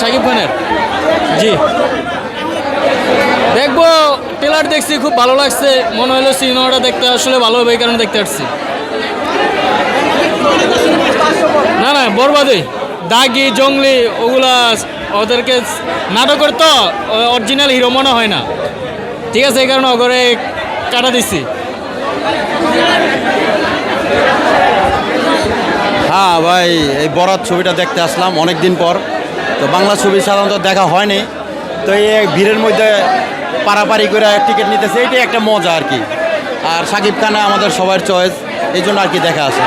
শাকিব খানের? জি। দেখব ট্রেলার দেখছি, খুব ভালো লাগছে। মনে হলো সিনেমাটা দেখতে আসলে ভালো হবে, এই কারণে দেখতে আসছি। না না, বরবাদে। দাগি, জঙ্গলি, ওগুলা ওদেরকে নাটকের তো অরিজিনাল হিরো মনে হয় না। ঠিক আছে, এই কারণে ওগরে কাটা দিচ্ছি হ্যাঁ ভাই, এই বরাত ছবিটা দেখতে আসলাম অনেক দিন পর। তো বাংলা ছবি সাধারণত দেখা হয়নি। তো এই ভিড়ের মধ্যে পারাপারি করে টিকিট নিতেছে, এটাই একটা মজা আর কি। আর সাকিব খানে আমাদের সবার চয়েস এই জন্য আর কি দেখা আছে।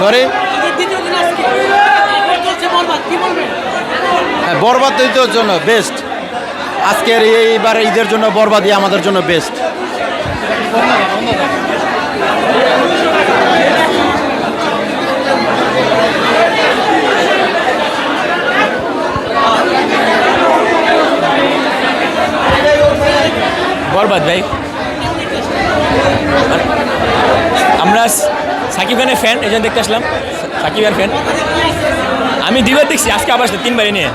সরি হ্যাঁ বরবাদ দ্বিতীয়র জন্য বেস্ট আজকের এইবার ঈদের জন্য বরবাদই আমাদের জন্য বেস্ট বরবাদ ভাই। আমরা সাকিব খানের ফ্যান এই জন্য দেখতে আসলাম। সাকিব খান ফ্যান আমি দুইবার দেখছি আজকে আবার আসছি, তিনবারই নিয়ে।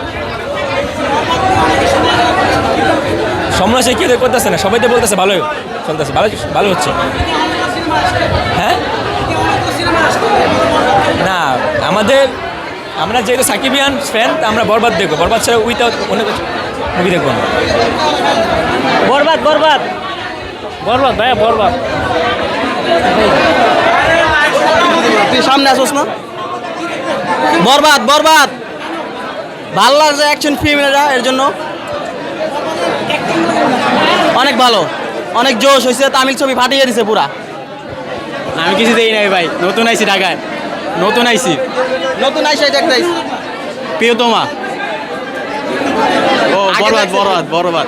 সমালোচনা কেউ করতেছে না সবাই তো বলতেছে ভালো চলতেছে ভালো ভালো হচ্ছে। হ্যাঁ? না আমাদের আমরা যেহেতু সাকিবিয়ান ফ্যান আমরা বরবাদ দেখব। বরবাদ ছাড়া উইথাউট অনেক মুভি দেখব বরবাদ বরবাদ। বরবাদ ভাইয়া বরবাদ। তুই সামনে আসোস না? বরবাদ বরবাদ। ভালো লাগছে অ্যাকশন ফিল্ম এটা এর জন্য। অনেক ভালো। অনেক জোশ হয়েছে তামিল ছবি ফাটিয়ে দিছে পুরা। আমি কিছু দেই নাই ভাই নতুন আইছি ঢাকায়। নতুন আইছি। নতুন আইসা দেখতে প্রিয়তমা। ও বরবাদ বরবাদ বরবাদ।